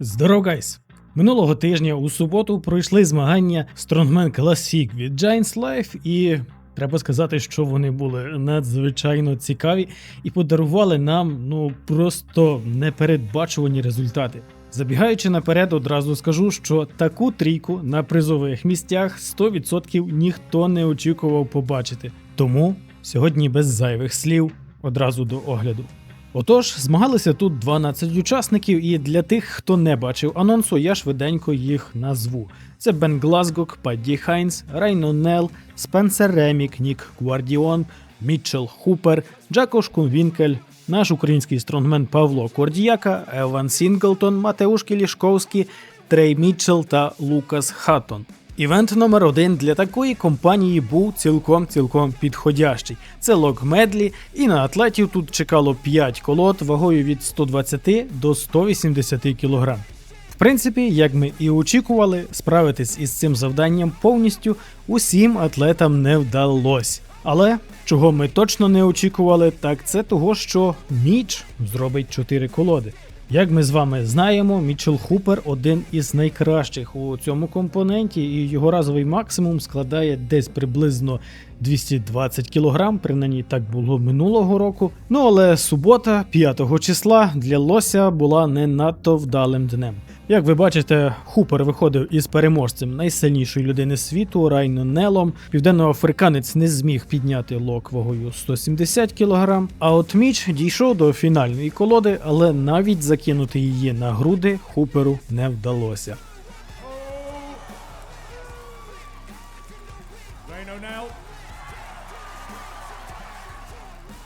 Здоров, гайс! Минулого тижня у суботу пройшли змагання Strongman Classic від Giants Life і треба сказати, що вони були надзвичайно цікаві і подарували нам ну просто непередбачувані результати. Забігаючи наперед, одразу скажу, що таку трійку на призових місцях 100% ніхто не очікував побачити. Тому сьогодні без зайвих слів одразу до огляду. Отож, змагалися тут 12 учасників, і для тих, хто не бачив анонсу, я швиденько їх назву. Це Бен Глазгок, Падді Хайнс, Райно Нел, Спенсер Ремік, Нік Гвардіон, Мітчел Хупер, Джакош Кунвінкель, наш український стронгмен Павло Кордіяка, Еван Сінглтон, Матеуш Кілішковський, Трей Мітчел та Лукас Хаттон. Івент номер один для такої компанії був цілком цілком підходящий. Це лог медлі, і на атлетів тут чекало 5 колод вагою від 120 до 180 кг. В принципі, як ми і очікували, справитись із цим завданням повністю усім атлетам не вдалося. Але чого ми точно не очікували, так це того, що Міч зробить 4 колоди. Як ми з вами знаємо, Мічел Хупер один із найкращих у цьому компоненті, і його разовий максимум складає десь приблизно 220 кг, принаймні так було минулого року. Ну але субота, 5 числа, для Лося була не надто вдалим днем. Як ви бачите, Хупер виходив із переможцем найсильнішої людини світу Райно Нелом. Південноафриканець не зміг підняти лок вагою 170 кг. А от Міч дійшов до фінальної колоди, але навіть закинути її на груди Хуперу не вдалося.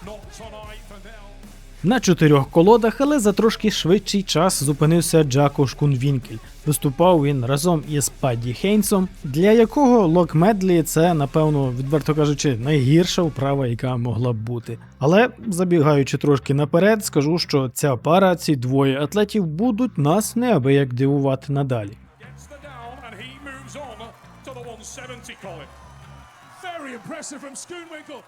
Not tonight for Nell. На чотирьох колодах, але за трошки швидший час зупинився Джакош Кунвінкель. Виступав він разом із Падді Хейнсом, для якого Лок Медлі це, напевно, відверто кажучи, найгірша вправа, яка могла б бути. Але забігаючи трошки наперед, скажу, що ця пара, ці двоє атлетів будуть нас неабияк дивувати надалі. Gets the down and he moves on to the 170 column. Very impressive from Schoonwinkle.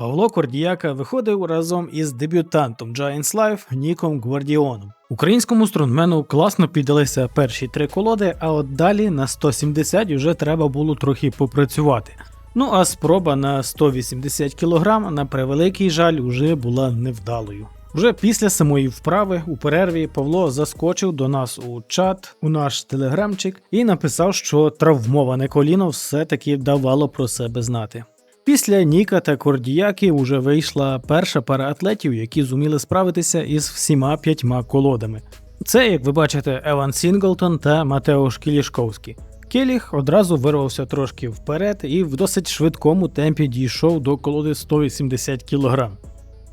Павло Кордіяка виходив разом із дебютантом Giants Life Ніком Гвардіоном. Українському стронгмену класно піддалися перші три колоди, а от далі на 170 вже треба було трохи попрацювати. Ну а спроба на 180 кг, на превеликий жаль, уже була невдалою. Вже після самої вправи у перерві Павло заскочив до нас у чат, у наш телеграмчик, і написав, що травмоване коліно все-таки давало про себе знати. Після Ніка та Кордіяки вже вийшла перша пара атлетів, які зуміли справитися із всіма п'ятьма колодами. Це, як ви бачите, Еван Сінглтон та Матеуш Кілішковський. Келіх одразу вирвався трошки вперед і в досить швидкому темпі дійшов до колоди 180 кг.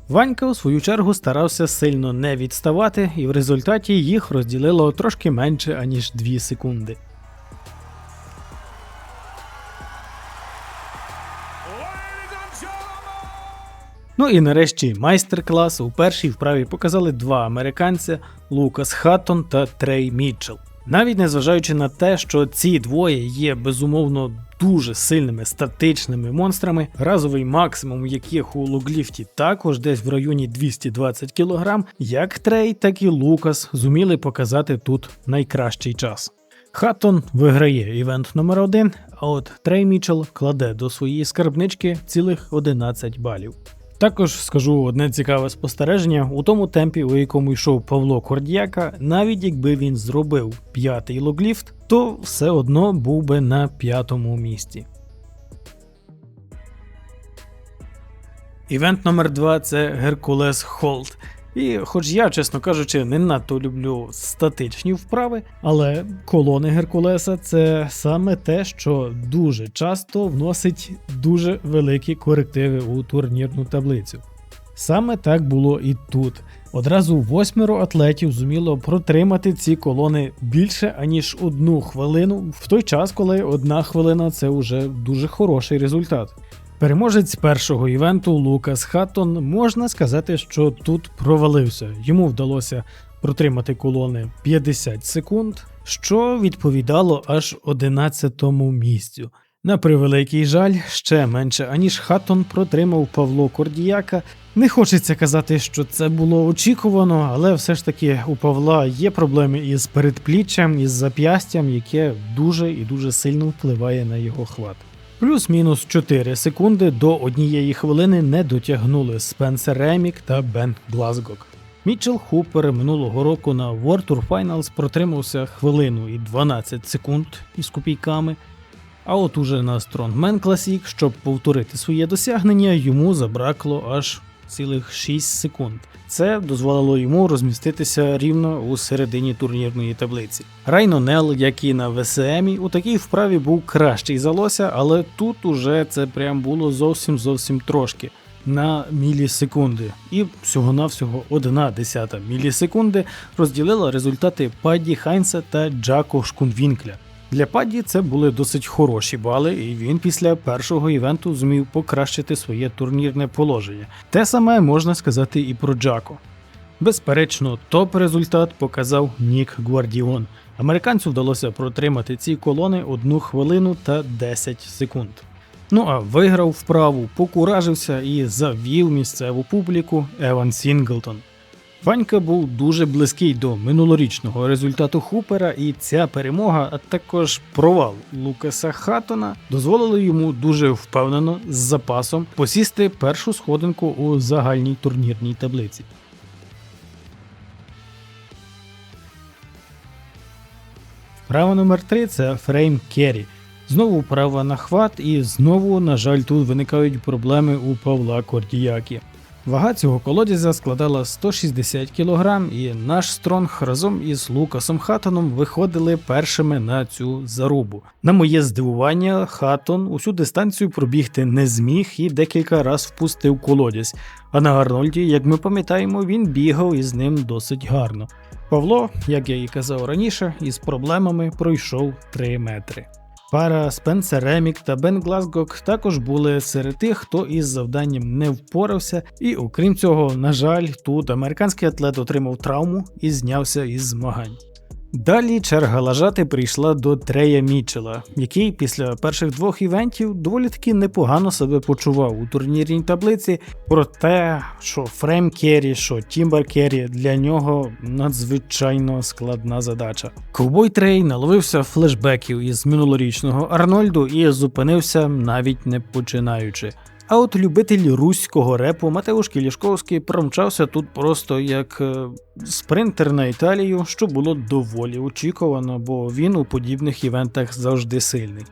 Ванька, у свою чергу, старався сильно не відставати, і в результаті їх розділило трошки менше аніж 2 секунди. Ну і нарешті майстер-клас у першій вправі показали два американця Лукас Хаттон та Трей Мітчелл. Навіть незважаючи на те, що ці двоє є безумовно дуже сильними статичними монстрами, разовий максимум яких у лугліфті також десь в районі 220 кг, як Трей, так і Лукас зуміли показати тут найкращий час. Хаттон виграє івент номер 1 а от Трей Мічел кладе до своєї скарбнички цілих 11 балів. Також скажу одне цікаве спостереження: у тому темпі, у якому йшов Павло Кордіяка, навіть якби він зробив п'ятий логліфт, то все одно був би на п'ятому місці. Івент номер 2 це Геркулес Холд. І хоч я, чесно кажучи, не надто люблю статичні вправи, але колони Геркулеса це саме те, що дуже часто вносить дуже великі корективи у турнірну таблицю. Саме так було і тут. Одразу восьмеро атлетів зуміло протримати ці колони більше аніж одну хвилину, в той час, коли одна хвилина це вже дуже хороший результат. Переможець першого івенту Лукас Хаттон можна сказати, що тут провалився. Йому вдалося протримати колони 50 секунд, що відповідало аж 11 місцю. На превеликий жаль, ще менше аніж Хаттон протримав Павло Кордіяка. Не хочеться казати, що це було очікувано, але все ж таки у Павла є проблеми із передпліччям, із зап'ястям, яке дуже і дуже сильно впливає на його хват. Плюс-мінус 4 секунди до однієї хвилини не дотягнули Спенсер Ремік та Бен Глазгок. Мітчел Хупер минулого року на World Tour Finals протримався хвилину і 12 секунд із копійками. А от уже на Strongman Classic, щоб повторити своє досягнення, йому забракло аж цілих 6 секунд. Це дозволило йому розміститися рівно у середині турнірної таблиці. Райно Нел, як і на ВСМі, у такій вправі був кращий за лося, але тут уже це прям було зовсім зовсім трошки. На мілісекунди, і всього-навсього одна десята мілісекунди розділила результати Падді Хайнса та Джако Шкунвінкля. Для Падді це були досить хороші бали, і він після першого івенту зумів покращити своє турнірне положення. Те саме можна сказати і про Джако. Безперечно, топ-результат показав Нік Гвардіон. Американцю вдалося протримати ці колони 1 хвилину та 10 секунд. Ну а виграв вправу, покуражився і завів місцеву публіку Еван Сінглтон. Ванька був дуже близький до минулорічного результату Хупера, і ця перемога, а також провал Лукаса Хаттона дозволили йому дуже впевнено з запасом посісти першу сходинку у загальній турнірній таблиці. Вправа номер 3 це фрейм керрі. Знову вправа на хват, і знову, на жаль, тут виникають проблеми у Павла Кордіякі. Вага цього колодязя складала 160 кг, і наш Стронг разом із Лукасом Хаттоном виходили першими на цю зарубу. На моє здивування, Хаттон усю дистанцію пробігти не зміг і декілька разів впустив колодязь. А на Арнольді, як ми пам'ятаємо, він бігав із ним досить гарно. Павло, як я і казав раніше, із проблемами пройшов 3 метри. Пара Спенсер Ремік та Бен Глазгок також були серед тих, хто із завданням не впорався, і окрім цього, на жаль, тут американський атлет отримав травму і знявся із змагань. Далі черга лажати прийшла до Трея Мітчела, який після перших двох івентів доволі таки непогано себе почував у турнірній таблиці. Проте, що Фрейм Керрі, що Тімбер Керрі для нього надзвичайно складна задача. Ковбой Трей наловився флешбеків із минулорічного Арнольду і зупинився навіть не починаючи. А от любитель руського репу Матеуш Кілішковський промчався тут просто як е, спринтер на Італію, що було доволі очікувано, бо він у подібних івентах завжди сильний.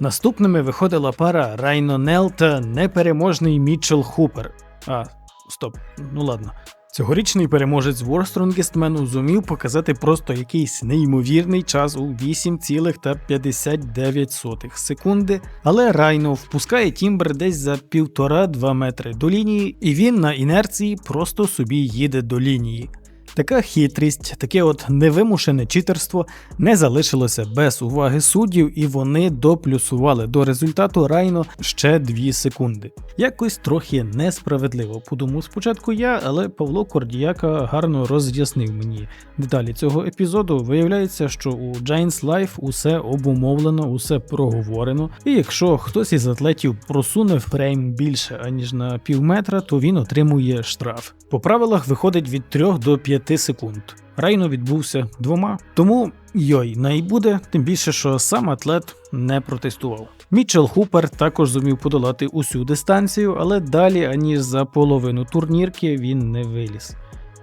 Наступними виходила пара Райно Нел та непереможний Мітчел Хупер. А, стоп, ну ладно. Цьогорічний переможець Ворстронгістмену зумів показати просто якийсь неймовірний час у 8,59 секунди, але Райно впускає Тімбер десь за 1,5-2 метри до лінії, і він на інерції просто собі їде до лінії. Така хитрість, таке от невимушене читерство не залишилося без уваги суддів, і вони доплюсували до результату Райно ще 2 секунди. Якось трохи несправедливо, подумав спочатку я, але Павло Кордіяка гарно роз'яснив мені деталі цього епізоду. Виявляється, що у Giants Life усе обумовлено, усе проговорено, і якщо хтось із атлетів просуне фрейм більше аніж на пів метра, то він отримує штраф. По правилах виходить від 3 до 5 секунд. Райно відбувся двома, тому йой най буде, тим більше, що сам атлет не протестував. Мітчел Хупер також зумів подолати усю дистанцію, але далі аніж за половину турнірки він не виліз.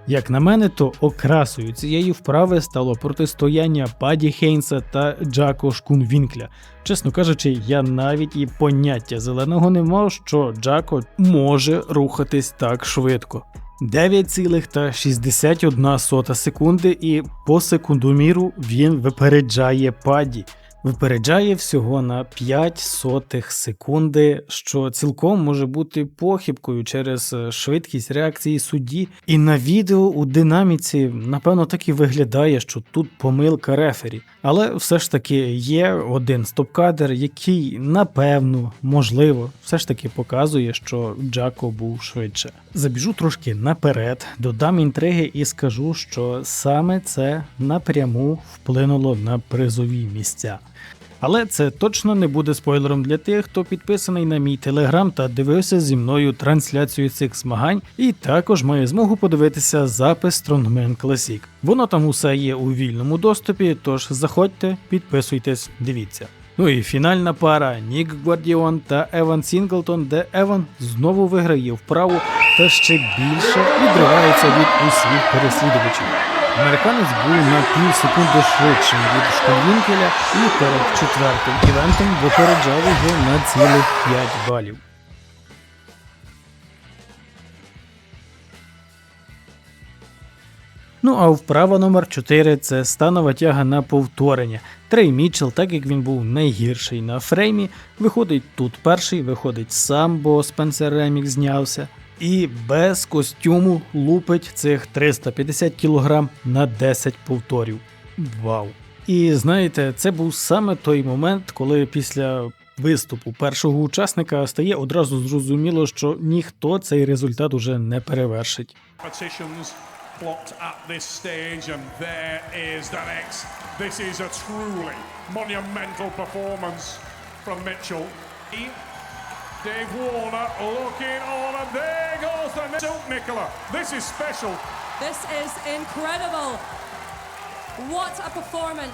Як на мене, то окрасою цієї вправи стало протистояння Паді Хейнса та Джако Шкунвінкля. Чесно кажучи, я навіть і поняття зеленого не мав, що Джако може рухатись так швидко. 9,61 секунди, і по секундоміру він випереджає паді. Випереджає всього на 5 сотих секунди, що цілком може бути похибкою через е, швидкість реакції судді. І на відео у динаміці, напевно, так і виглядає, що тут помилка рефері. Але все ж таки є один стоп-кадр, який напевно, можливо, все ж таки показує, що Джако був швидше. Забіжу трошки наперед, додам інтриги і скажу, що саме це напряму вплинуло на призові місця. Але це точно не буде спойлером для тих, хто підписаний на мій телеграм та дивився зі мною трансляцію цих змагань, і також має змогу подивитися запис Strongman Classic. Воно там усе є у вільному доступі, тож заходьте, підписуйтесь, дивіться. Ну і фінальна пара Нік Гвардіон та Еван Сінглтон, де Еван знову виграє вправу та ще більше відривається від усіх переслідувачів. Американець був на пів секунди швидшим від Шкодвінкеля і перед четвертим івентом випереджав його на цілих 5 балів. Ну а вправа номер 4 це станова тяга на повторення. Трей Мітчелл, так як він був найгірший на фреймі, виходить тут перший, виходить сам, бо Спенсер Ремік знявся. І без костюму лупить цих 350 кг на 10 повторів. Вау! І знаєте, це був саме той момент, коли після виступу першого учасника стає одразу зрозуміло, що ніхто цей результат уже не перевершить. Dave Warner looking on, and there goes the Silk Nicola. This is special. This is incredible. What a performance.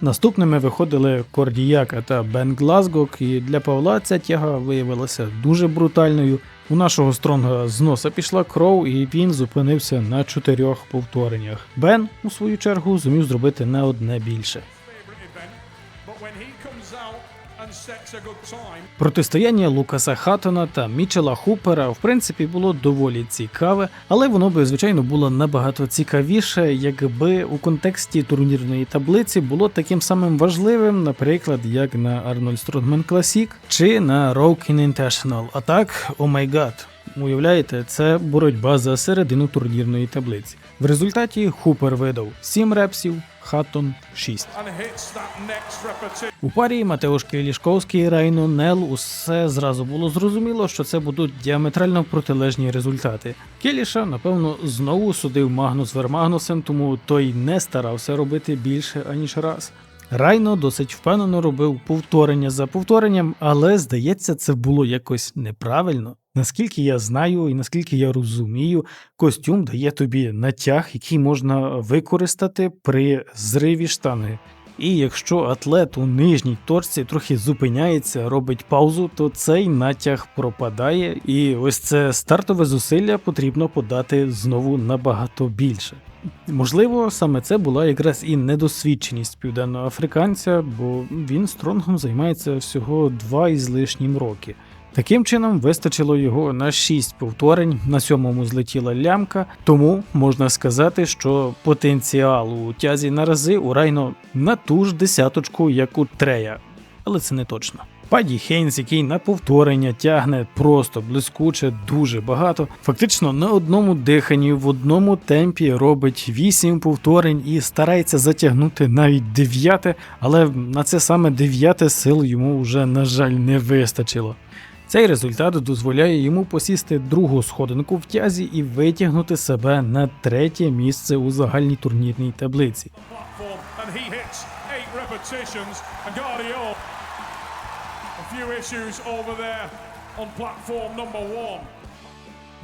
Наступними виходили Кордіяка та Бен Глазгок, і для Павла ця тяга виявилася дуже брутальною. У нашого стронга з носа пішла кров, і він зупинився на чотирьох повтореннях. Бен, у свою чергу, зумів зробити не одне більше. Протистояння Лукаса Хаттона та Мічела Хупера в принципі було доволі цікаве, але воно би звичайно було набагато цікавіше, якби у контексті турнірної таблиці було таким самим важливим, наприклад, як на Арнольд Стронгмен Класік чи на Rockin International. А так, о май гад. Уявляєте, це боротьба за середину турнірної таблиці. В результаті Хупер видав 7 репсів, Хаттон 6. and hits that next repetition. У парі Матеушки Лішковський Райно Нел усе зразу було зрозуміло, що це будуть діаметрально протилежні результати. Келіша, напевно, знову судив Магнус Вермагнусен, тому той не старався робити більше аніж раз. Райно досить впевнено робив повторення за повторенням, але здається, це було якось неправильно. Наскільки я знаю і наскільки я розумію, костюм дає тобі натяг, який можна використати при зриві штанги. І якщо атлет у нижній точці трохи зупиняється, робить паузу, то цей натяг пропадає, і ось це стартове зусилля потрібно подати знову набагато більше. Можливо, саме це була якраз і недосвідченість південного африканця, бо він стронгом займається всього два із лишнім роки. Таким чином вистачило його на 6 повторень, на сьомому злетіла лямка, тому можна сказати, що потенціал у тязі на рази у Райно на ту ж десяточку, як у Трея, але це не точно. Паді Хейнс, який на повторення тягне просто блискуче дуже багато, фактично на одному диханні в одному темпі робить 8 повторень і старається затягнути навіть дев'яте, але на це саме дев'яте сил йому вже, на жаль, не вистачило. Цей результат дозволяє йому посісти другу сходинку в тязі і витягнути себе на третє місце у загальній турнірній таблиці. a few issues on platform number one.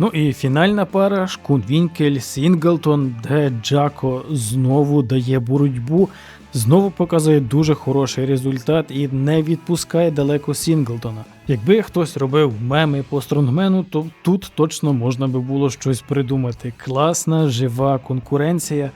Ну і фінальна пара Шкунвінкель Сінглтон, де Джако знову дає боротьбу, знову показує дуже хороший результат і не відпускає далеко Сінглтона. Якби хтось робив меми по стронгмену, то тут точно можна би було щось придумати. Класна, жива конкуренція.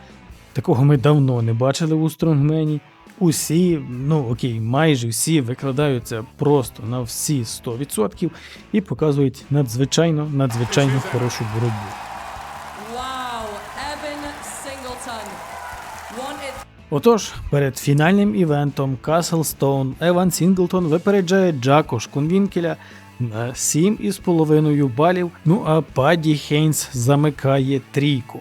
Такого ми давно не бачили у стронгмені. Усі, ну окей, майже всі викладаються просто на всі 100% і показують надзвичайно надзвичайно хорошу боротьбу. Отож, перед фінальним івентом Каслстоун Еван Сінглтон випереджає Джако Шкунвінкеля на 7,5 балів. Ну а Падді Хейнс замикає трійку.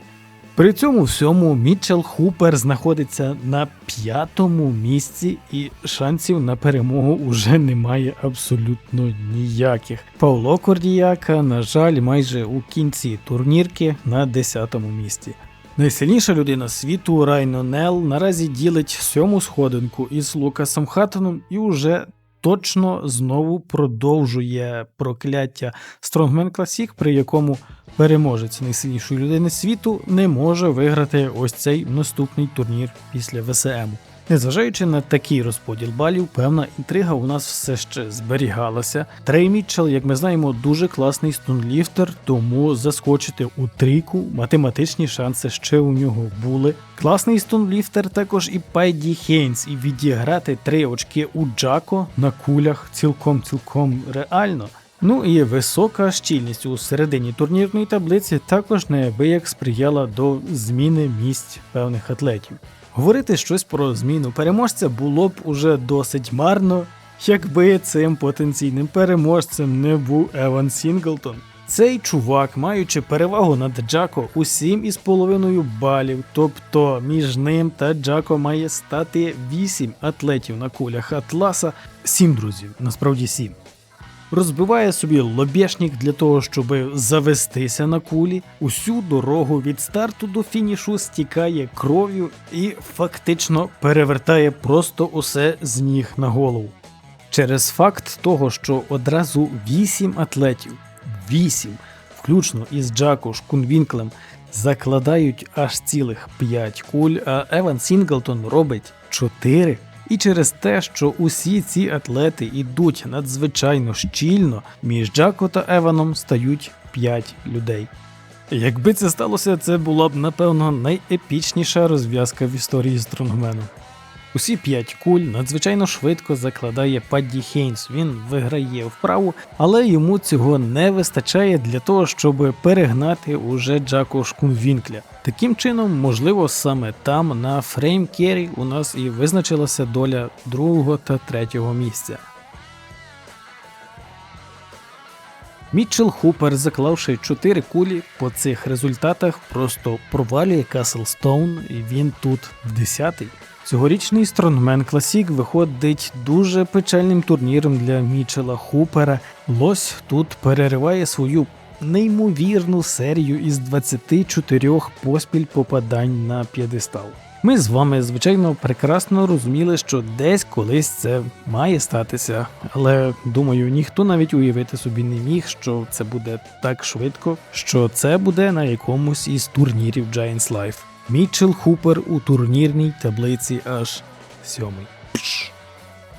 При цьому всьому Мітчел Хупер знаходиться на п'ятому місці, і шансів на перемогу уже немає абсолютно ніяких. Павло Кордіяка, на жаль, майже у кінці турнірки на 10-му місці. Найсильніша людина світу Райно Нел наразі ділить сьому сходинку із Лукасом Хаттоном і уже точно знову продовжує прокляття Strongman Classic, при якому переможець найсильнішої людини світу не може виграти ось цей наступний турнір після ВСМ. Незважаючи на такий розподіл балів, певна інтрига у нас все ще зберігалася. Трей Мітчелл, як ми знаємо, дуже класний стунліфтер, тому заскочити у трійку математичні шанси ще у нього були. Класний стунліфтер також і Пайді Хейнс, і відіграти три очки у Джако на кулях цілком цілком реально. Ну і висока щільність у середині турнірної таблиці також неабияк сприяла до зміни місць певних атлетів. Говорити щось про зміну переможця було б уже досить марно, якби цим потенційним переможцем не був Еван Сінглтон. Цей чувак, маючи перевагу над Джако у 7,5 балів, тобто між ним та Джако має стати 8 атлетів на кулях Атласа, 7 друзів, насправді 7 розбиває собі лобєшник для того, щоб завестися на кулі. Усю дорогу від старту до фінішу стікає кров'ю і фактично перевертає просто усе з ніг на голову. Через факт того, що одразу вісім атлетів, вісім, включно із Джако Шкунвінклем, закладають аж цілих 5 куль, а Еван Сінглтон робить 4. І через те, що усі ці атлети йдуть надзвичайно щільно, між Джако та Еваном стають 5 людей. Якби це сталося, це була б напевно найепічніша розв'язка в історії Стронгмену. Усі п'ять куль надзвичайно швидко закладає Падді Хейнс. Він виграє вправу, але йому цього не вистачає для того, щоб перегнати уже Джако Шкумвінкля. Таким чином, можливо, саме там на фрейм Керрі у нас і визначилася доля другого та третього місця. Мітчел Хупер, заклавши 4 кулі по цих результатах, просто провалює Касл Стоун, і він тут в 10-й. Цьогорічний Стронгмен Класік виходить дуже печальним турніром для Мічела Хупера. Лось тут перериває свою неймовірну серію із 24 поспіль попадань на п'єдестал. Ми з вами, звичайно, прекрасно розуміли, що десь колись це має статися, але думаю, ніхто навіть уявити собі не міг, що це буде так швидко, що це буде на якомусь із турнірів Giants Life. Мітчел Хупер у турнірній таблиці аж сьомий.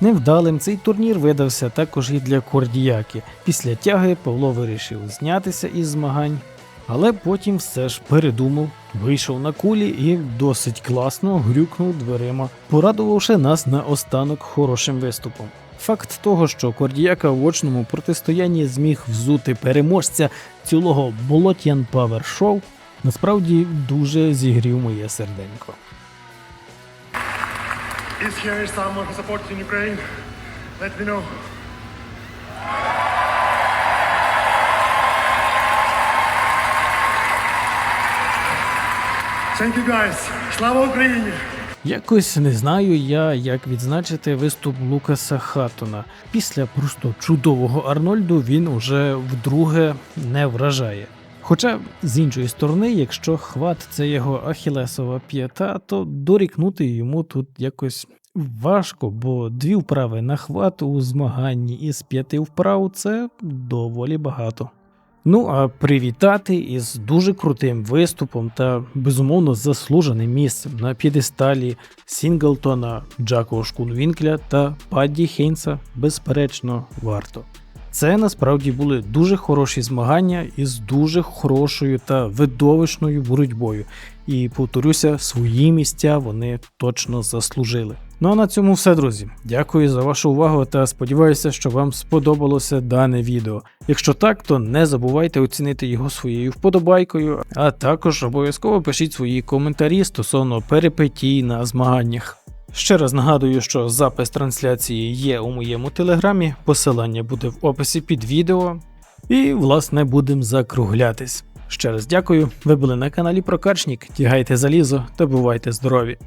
Невдалим цей турнір видався також і для Кордіяки. Після тяги Павло вирішив знятися із змагань, але потім все ж передумав, вийшов на кулі і досить класно грюкнув дверима, порадувавши нас на останок хорошим виступом. Факт того, що Кордіяка в очному протистоянні зміг взути переможця цілого Болотян Павер Шоу, насправді дуже зігрів моє серденько. Is here someone who supports in Ukraine? Let me know. Thank you guys. Слава Україні! Якось не знаю я, як відзначити виступ Лукаса Хаттона. Після просто чудового Арнольду він уже вдруге не вражає. Хоча, з іншої сторони, якщо хват це його ахілесова п'ята, то дорікнути йому тут якось важко, бо дві вправи на хват у змаганні із п'яти вправ це доволі багато. Ну а привітати із дуже крутим виступом та безумовно заслуженим місцем на п'єдесталі Сінглтона, Джако Шкунвінкля та Падді Хейнса безперечно варто. Це насправді були дуже хороші змагання із дуже хорошою та видовищною боротьбою. І повторюся, свої місця вони точно заслужили. Ну а на цьому все, друзі. Дякую за вашу увагу та сподіваюся, що вам сподобалося дане відео. Якщо так, то не забувайте оцінити його своєю вподобайкою, а також обов'язково пишіть свої коментарі стосовно перипетій на змаганнях. Ще раз нагадую, що запис трансляції є у моєму телеграмі, посилання буде в описі під відео. І, власне, будемо закруглятись. Ще раз дякую. Ви були на каналі Прокачник. Тягайте залізо та бувайте здорові!